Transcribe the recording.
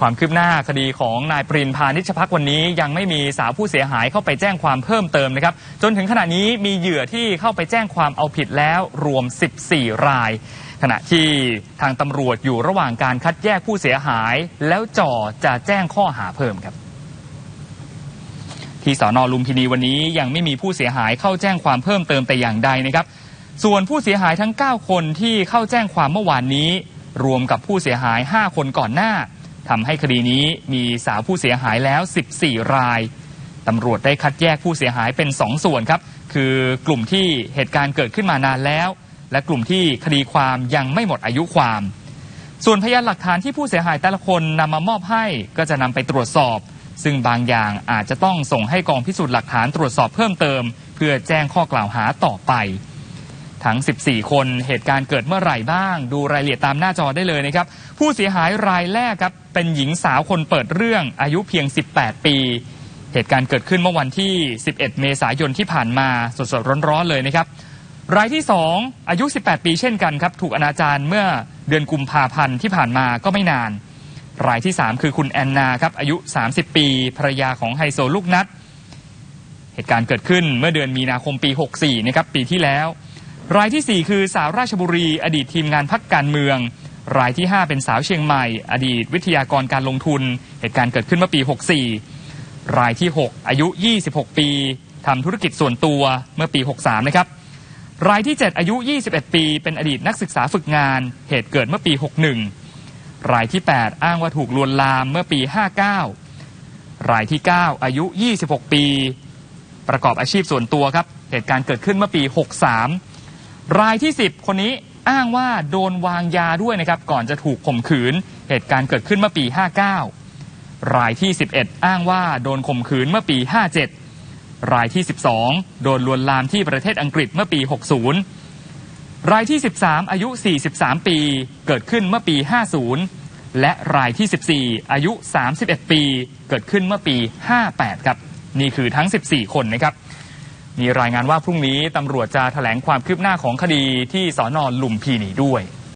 ความคืบหน้าคดีของนายปรินพานิชพักวันนี้ยังไม่มีสาวผู้เสียหายเข้าไปแจ้งความเพิ่มเติมนะครับ จนถึงขณะนี้มีเหยื่อที่เข้าไปแจ้งความเอาผิดแล้วรวม 14 ราย ขณะที่ทางตำรวจอยู่ระหว่างการคัดแยกผู้เสียหาย แล้วจ่อจะแจ้งข้อหาเพิ่มครับที่สอนอลุมพินีวันนี้ยังไม่มีผู้เสียหายเข้าแจ้งความเพิ่มเติมแต่อย่างใดนะครับ ส่วนผู้เสียหายทั้ง 9 คนที่เข้าแจ้งความเมื่อวานนี้ รวมกับผู้เสียหาย 5 คนก่อนหน้า ทำให้คดีนี้มีสาวผู้เสียหายแล้ว 14 รายตำรวจได้คัดแยกผู้เสียหายเป็น 2 ส่วนครับ คือกลุ่มที่เหตุการณ์เกิดขึ้นมานานแล้ว และกลุ่มที่คดีความยังไม่หมดอายุความ ส่วนพยานหลักฐานที่ผู้เสียหายแต่ละคนนำมามอบให้ก็จะนำไปตรวจสอบ ซึ่งบางอย่างอาจจะต้องส่งให้กองพิสูจน์หลักฐานตรวจสอบเพิ่มเติม เพื่อแจ้งข้อกล่าวหาต่อไป ทั้ง 14 คนเหตุการณ์เกิดเมื่อไหร่บ้าง ดูรายละเอียดตามหน้าจอได้เลยนะครับ ผู้เสียหายรายแรกครับ เป็นหญิงสาวคนเปิดเรื่องอายุเพียง 18 ปี เหตุการณ์เกิดขึ้นเมื่อวันที่ 11 เมษายนที่ผ่านมาสดๆร้อนๆเลยนะครับ รายที่ 2 อายุ 18 ปีเช่นกันครับ ถูกอนาจารเมื่อเดือนกุมภาพันธ์ที่ผ่านมาก็ไม่นาน รายที่ 3 คือคุณแอนนาครับอายุ 30 ปีภรรยาของไฮโซลูกนัดเหตุการณ์เกิดขึ้นเมื่อเดือนมีนาคมปี 64 นะครับปีที่แล้ว รายที่ 4 คือสาวราชบุรี อดีตทีมงานพักการเมือง รายที่ 5 เป็นสาวเชียงใหม่ อดีตวิทยากรการลงทุน เหตุการณ์เกิดขึ้นเมื่อปี 64 รายที่ 6 อายุ 26 ปีทำธุรกิจส่วนตัวเมื่อปี 63 นะครับ รายที่ 7 อายุ 21 ปี เป็นอดีตนักศึกษาฝึกงาน เหตุเกิดเมื่อปี 61 รายที่ 8 อ้างว่าถูกลวนลามเมื่อปี 59 รายที่ 9 อายุ 26 ปี ประกอบอาชีพส่วนตัวครับ เหตุการณ์เกิดขึ้นเมื่อปี 63 รายที่ 10 คนนี้อ้างว่าโดนวางยาด้วยนะครับก่อนจะถูกข่มขืน เหตุการณ์เกิดขึ้นเมื่อปี 59 รายที่ 11 อ้างว่าโดนข่มขืนเมื่อปี 57 รายที่ 12 โดนลวนลามที่ประเทศอังกฤษเมื่อปี 60 รายที่ 13 อายุ 43 ปี เกิดขึ้นเมื่อปี 50 และรายที่ 14 อายุ 31 ปี เกิดขึ้นเมื่อปี 58 ครับ นี่คือทั้ง 14 คนนะครับ มีรายงานว่าพรุ่งนี้ตำรวจจะแถลงความคืบหน้าของคดีที่สอนอลุมพีนีด้วย